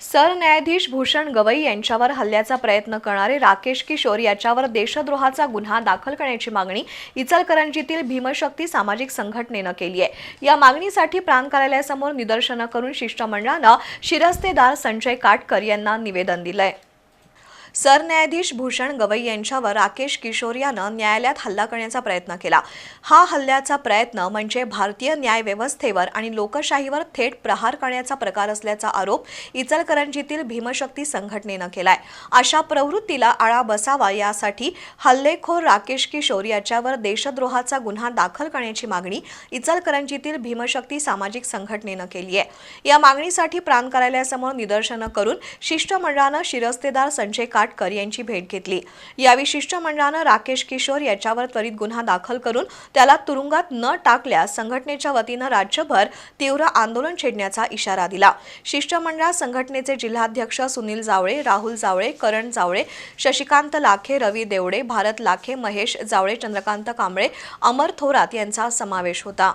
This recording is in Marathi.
सरन्यायाधीश भूषण गवई यांच्यावर हल्ल्याचा प्रयत्न करणारे राकेश किशोर याच्यावर देशद्रोहाचा गुन्हा दाखल करण्याची मागणी इचलकरंजीतील भीमशक्ती सामाजिक संघटनेनं केली आहे. या मागणीसाठी प्रांत कार्यालयासमोर निदर्शनं करून शिष्टमंडळानं शिरस्तेदार संजय काटकर यांना निवेदन दिलंय. सरन्यायाधीश भूषण गवई यांच्यावर राकेश किशोर यानं न्यायालयात हल्ला करण्याचा प्रयत्न केला. हा हल्ल्याचा प्रयत्न म्हणजे भारतीय न्यायव्यवस्थेवर आणि लोकशाहीवर थेट प्रहार करण्याचा प्रकार असल्याचा आरोप इचलकरंजीतील भीमशक्ती संघटनेनं केलाय. अशा प्रवृत्तीला आळा बसावा यासाठी हल्लेखोर राकेश किशोर याच्यावर देशद्रोहाचा गुन्हा दाखल करण्याची मागणी इचलकरंजीतील भीमशक्ती सामाजिक संघटनेनं केली आहे. या मागणीसाठी प्राण कार्यालयासमोर निदर्शनं करून शिष्टमंडळानं शिरस्तेदार संजय काटकर यांची भेट घेतली. यावेळी शिष्टमंडळानं राकेश किशोर याच्यावर त्वरित गुन्हा दाखल करून त्याला तुरुंगात न टाकल्यास संघटनेच्या वतीनं राज्यभर तीव्र आंदोलन छेडण्याचा इशारा दिला. शिष्टमंडळात संघटनेचे जिल्हाध्यक्ष सुनील जावळे राहुल जावळे करण जावळे शशिकांत लाखे रवी देवडे भारत लाखे महेश जावळे चंद्रकांत कांबळे अमर थोरात यांचा समावेश होता.